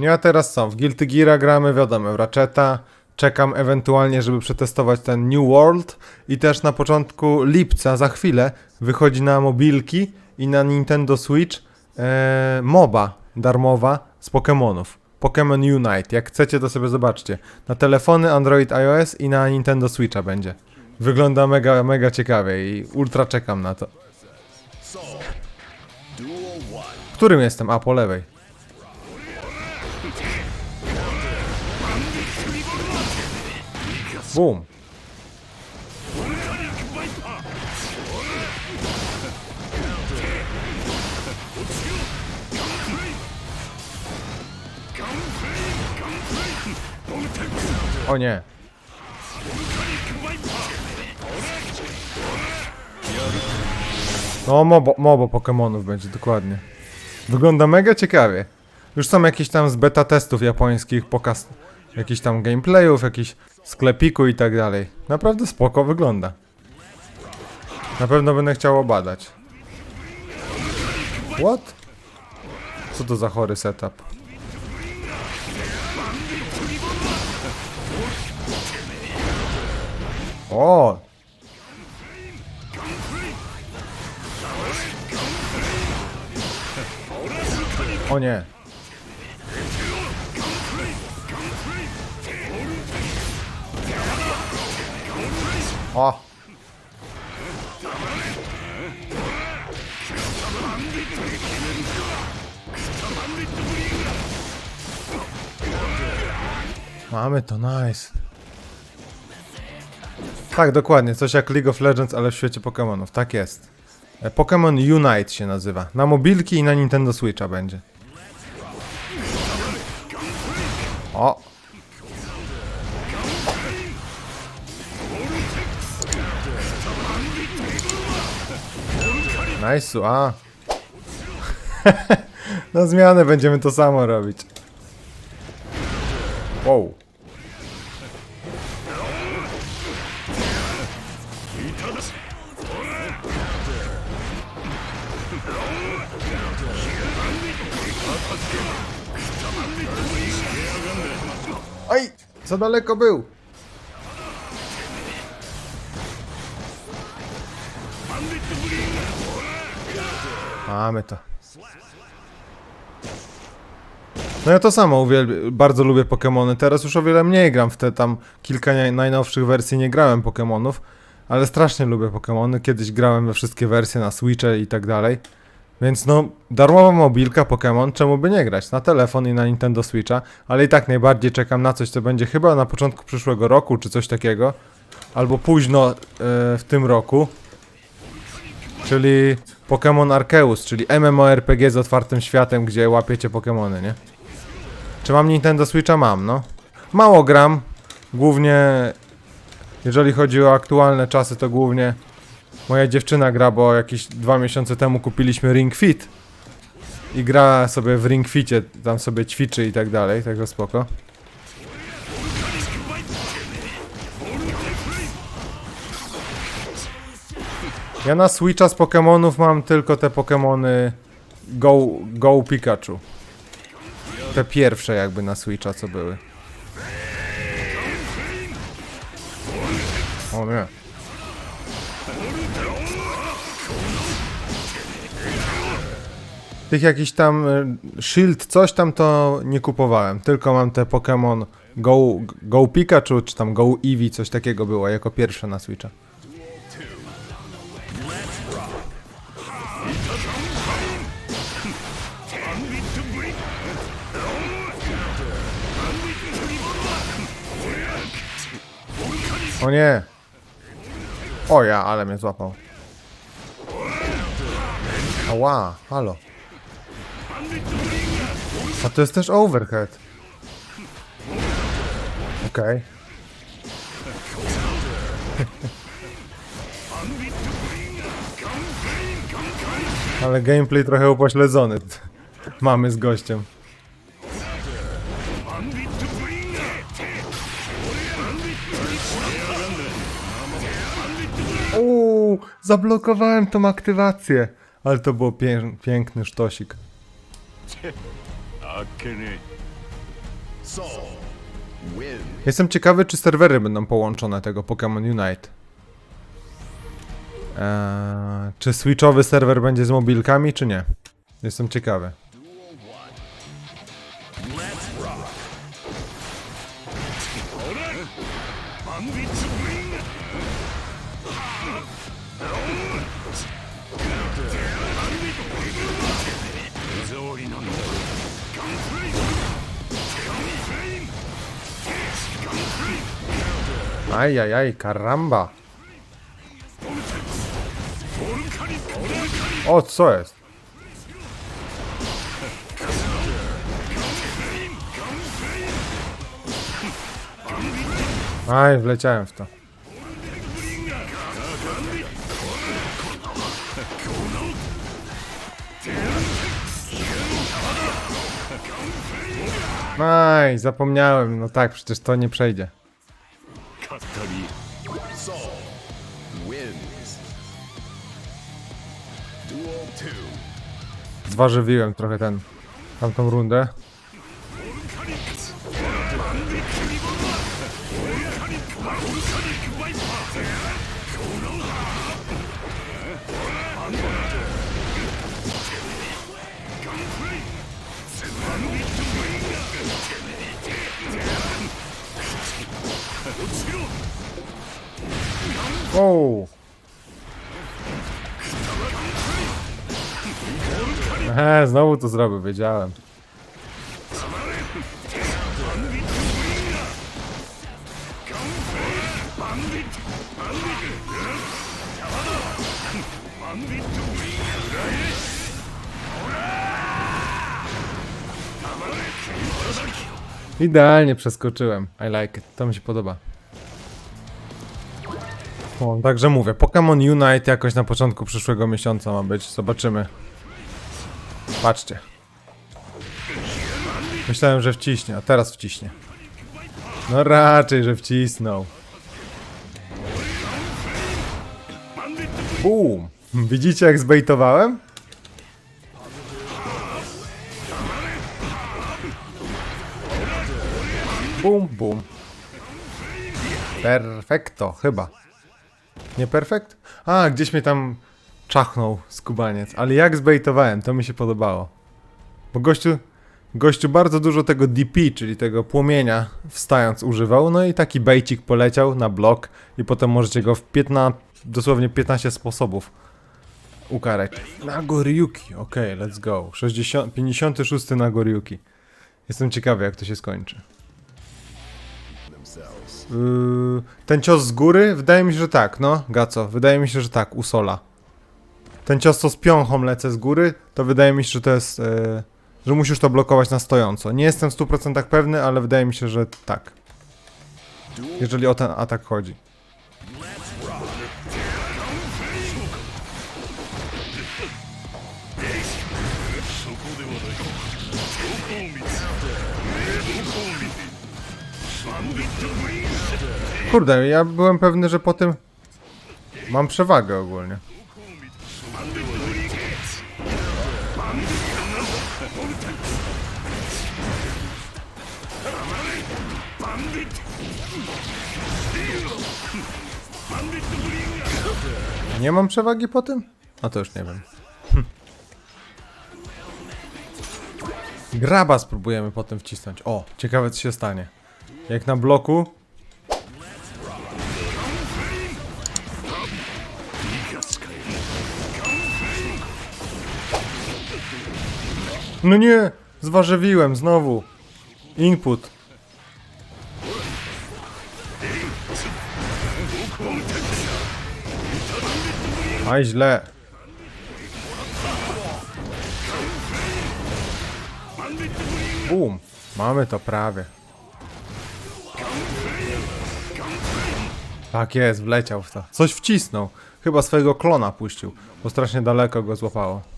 Ja teraz co? W Guilty Geara gramy, wiadomo, w Ratcheta. Czekam ewentualnie, żeby przetestować ten New World. I też na początku lipca, za chwilę, wychodzi na mobilki i na Nintendo Switch e, MOBA darmowa z Pokémonów. Pokémon Unite. Jak chcecie, to sobie zobaczcie. Na telefony Android, iOS i na Nintendo Switcha będzie. Wygląda mega, mega ciekawie i ultra czekam na to. Którym jestem? A, po lewej. Boom. O nie. No, mobo, mobo Pokemonów będzie, dokładnie. Wygląda mega ciekawie. Już są jakieś tam z beta testów japońskich, pokaz jakichś tam gameplayów, jakiś sklepiku i tak dalej. Naprawdę spoko wygląda. Na pewno będę chciał badać. What? Co to za chory setup? O! O nie. O! Mamy to, nice. Tak, dokładnie, coś jak League of Legends, ale w świecie Pokémonów, tak jest. E, Pokémon Unite się nazywa. Na mobilki i na Nintendo Switcha będzie. O! Nice, a. Na zmianę będziemy to samo robić. Wow. Oj, co daleko był? Mamy to. No ja to samo uwielbiam, bardzo lubię Pokémony. Teraz już o wiele mniej gram w te tam kilka naj- najnowszych wersji nie grałem Pokémonów, ale strasznie lubię Pokémony. Kiedyś grałem we wszystkie wersje na Switche i tak dalej. Więc no, darmowa mobilka Pokémon, czemu by nie grać? Na telefon i na Nintendo Switcha, ale i tak najbardziej czekam na coś, co będzie chyba na początku przyszłego roku, czy coś takiego. Albo późno e, w tym roku. Czyli Pokémon Arceus, czyli MMORPG z otwartym światem, gdzie łapiecie Pokémony, nie? Czy mam Nintendo Switcha? Mam, no. Mało gram. Głównie, jeżeli chodzi o aktualne czasy, to głównie moja dziewczyna gra, bo jakieś dwa miesiące temu kupiliśmy Ring Fit. I gra sobie w Ring Ficie, tam sobie ćwiczy i tak dalej, także spoko. Ja na Switcha z Pokémonów mam tylko te Pokémony Go, Go Pikachu. Te pierwsze jakby na Switcha co były. O nie. Tych jakiś tam y, Shield, coś tam to nie kupowałem. Tylko mam te Pokémon Go, Go Pikachu, czy tam Go Eevee, coś takiego było jako pierwsze na Switcha. O nie! O ja, ale mnie złapał. Ała, halo. A to jest też overhead. Okej. Ale gameplay trochę upośledzony mamy z gościem. Zablokowałem tą aktywację. Ale to było piękny sztosik. Jestem ciekawy, czy serwery będą połączone tego Pokémon Unite. Eee, czy switchowy serwer będzie z mobilkami, czy nie? Jestem ciekawy. Ajajaj, karamba. O, co jest? Aj, wleciałem w to. Aj, zapomniałem. No tak, przecież to nie przejdzie. Soul wins. Duel 2. Zwarzywiłem trochę ten, tamtą rundę. Wow. Znowu to zrobił, wiedziałem. Idealnie przeskoczyłem. I like it. To mi się podoba. O, także mówię, Pokémon Unite jakoś na początku przyszłego miesiąca ma być. Zobaczymy. Patrzcie. Myślałem, że wciśnie, a teraz wciśnie. No raczej, że wcisnął. Boom! Widzicie jak zbejtowałem? Bum, bum. Perfekto, chyba. Nie perfekt? A, gdzieś mnie tam czachnął skubaniec. Ale jak zbejtowałem, to mi się podobało. Bo gościu, gościu bardzo dużo tego DP, czyli tego płomienia wstając używał. No i taki bejcik poleciał na blok i potem możecie go w 15, dosłownie 15 sposobów ukarać. Nagoryuki, okej, let's go. 60, 56 Nagoryuki. Jestem ciekawy jak to się skończy. Yy, ten cios z góry? Wydaje mi się, że tak, no. Gaco, wydaje mi się, że tak, u Sola. Ten cios, co z piąchą lecę z góry, to wydaje mi się, że to jest. Yy, że musisz to blokować na stojąco. Nie jestem w 100% pewny, ale wydaje mi się, że tak. Jeżeli o ten atak chodzi. Kurde, ja byłem pewny, że po tym mam przewagę ogólnie. Nie mam przewagi po tym? A to już nie wiem. Hm. Graba spróbujemy potem wcisnąć. O, ciekawe co się stanie. Jak na bloku No nie! Zwarzywiłem znowu. Input. Aj źle. Bum. Mamy to prawie. Tak jest, wleciał w to. Coś wcisnął. Chyba swojego klona puścił, bo strasznie daleko go złapało.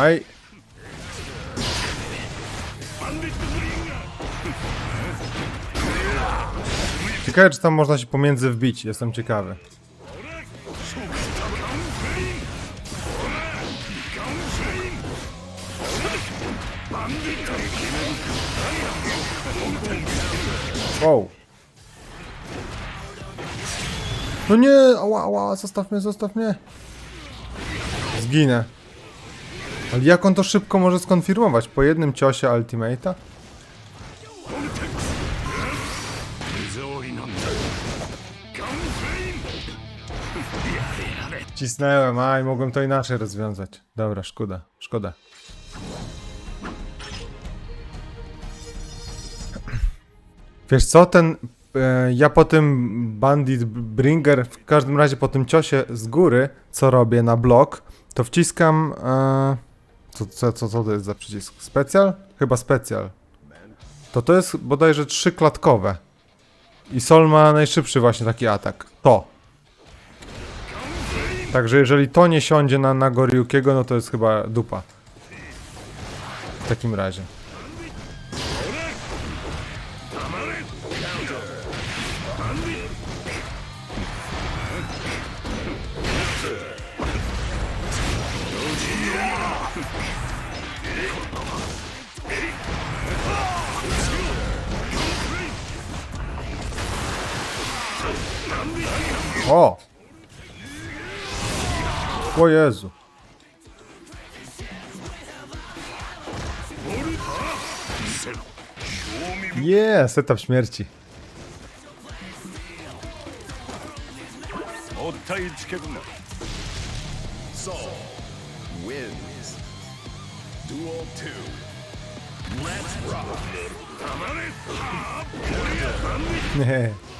Aj. Ciekawe, czy tam można się pomiędzy wbić. Jestem ciekawy. Wow. No nie, ała, ała, zostaw mnie, zostaw mnie. Zginę. Ale jak on to szybko może skonfirmować? Po jednym ciosie Ultimate'a? Cisnąłem, a i mogłem to inaczej rozwiązać. Dobra, szkoda, szkoda. Wiesz co, ten... E, ja po tym Bandit Bringer, w każdym razie po tym ciosie z góry, co robię na blok, to wciskam... E, co, co, co, co to jest za przycisk? Specjal? Chyba specjal. To to jest bodajże trzyklatkowe. I Sol ma najszybszy właśnie taki atak. To. Także jeżeli to nie siądzie na, na Goriukiego, no to jest chyba dupa. W takim razie. O! O Jezu. Je, setup śmierci. も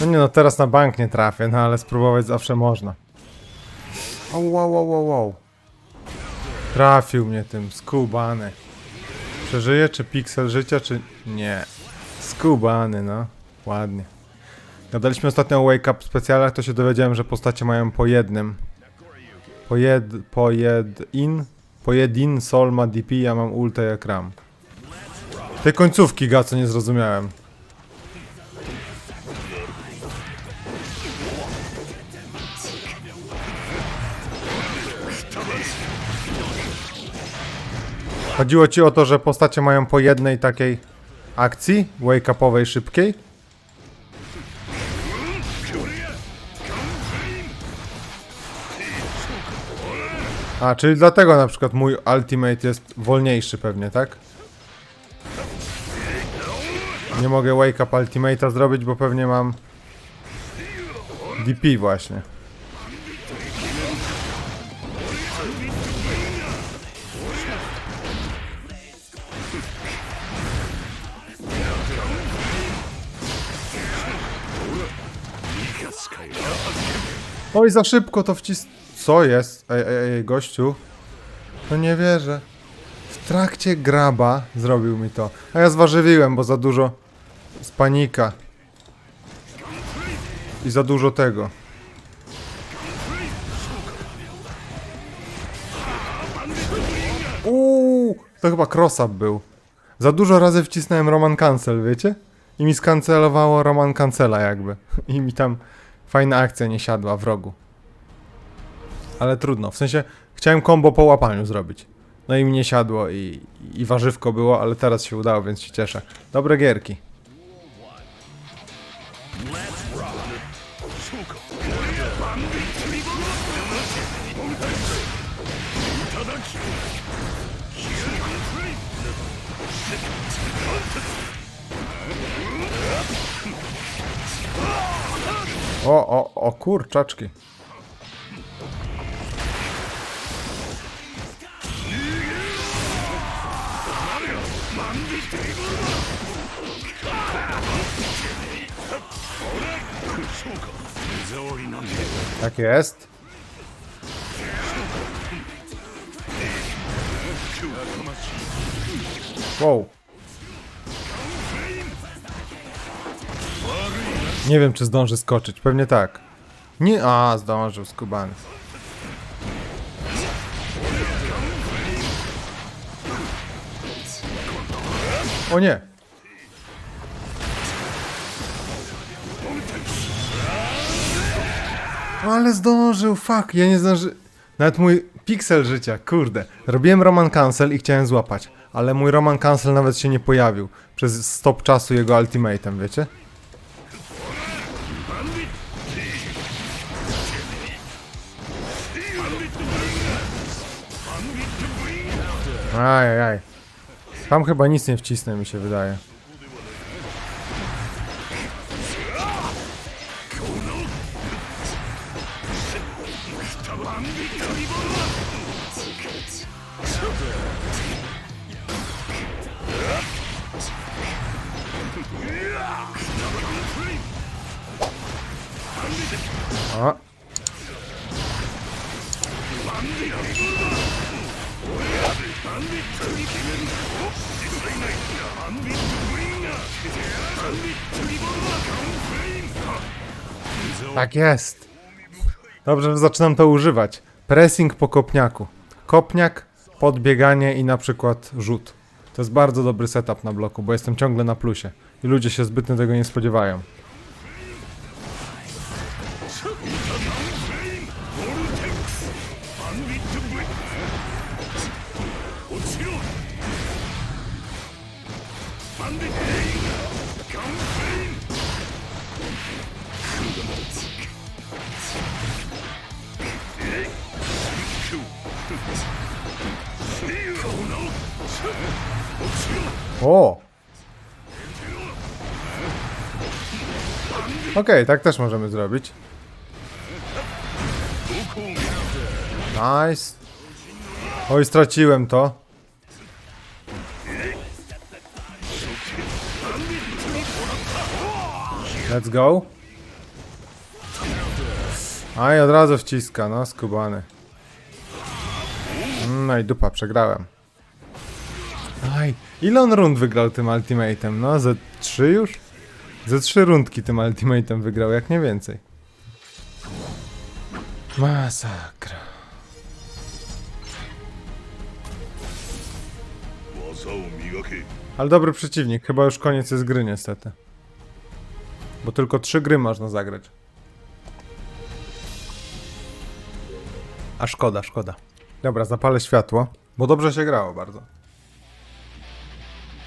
No nie no, teraz na bank nie trafię, no ale spróbować zawsze można. O, wow, wow, wow, wow. Trafił mnie tym, skubany. Przeżyje, czy piksel życia, czy... Nie. Skubany, no. Ładnie. Gadaliśmy ostatnio o Wake Up specjalach, to się dowiedziałem, że postacie mają po jednym. Po jed... po jed... in... Po jedin Sol ma DP, ja mam ulta jak ram. Tej końcówki, Gaco, nie zrozumiałem. Chodziło ci o to, że postacie mają po jednej takiej akcji, wake-upowej, szybkiej? A, czyli dlatego na przykład mój ultimate jest wolniejszy pewnie, tak? Nie mogę wake up ultimate'a zrobić, bo pewnie mam DP właśnie. Oj, za szybko to wcis... Co jest? Ej, ej, ej, gościu. No nie wierzę. W trakcie graba zrobił mi to. A ja zwarzywiłem, bo za dużo... Z panika. I za dużo tego. Uuu, to chyba cross-up był. Za dużo razy wcisnąłem Roman Cancel, wiecie? I mi skancelowało Roman Cancela jakby. I mi tam fajna akcja nie siadła w rogu. Ale trudno, w sensie chciałem combo po łapaniu zrobić. No i mi nie siadło i, i warzywko było, ale teraz się udało, więc się cieszę. Dobre gierki. O, o, o kurczaczki. Tak jest. Wow. Nie wiem, czy zdąży skoczyć. Pewnie tak. Nie, a zdążył skubany. O nie. Ale zdążył, fuck, ja nie zdąży... Nawet mój piksel życia, kurde. Robiłem Roman Cancel i chciałem złapać, ale mój Roman Cancel nawet się nie pojawił przez stop czasu jego ultimatem, wiecie? Ajajaj. Tam chyba nic nie wcisnę, mi się wydaje. Tak jest. Dobrze, że zaczynam to używać. Pressing po kopniaku. Kopniak, podbieganie i na przykład rzut. To jest bardzo dobry setup na bloku, bo jestem ciągle na plusie. I ludzie się zbytnio tego nie spodziewają. O! Okej, tak też możemy zrobić. Nice. Oj, straciłem to. Let's go. Aj, od razu wciska, no, skubany. No i dupa, przegrałem. Aj, ile on rund wygrał tym ultimate'em? No, ze trzy już? Ze trzy rundki tym ultimate'em wygrał, jak nie więcej. Masakra. Ale dobry przeciwnik, chyba już koniec jest gry niestety. Bo tylko trzy gry można zagrać. A szkoda, szkoda. Dobra, zapalę światło, bo dobrze się grało bardzo.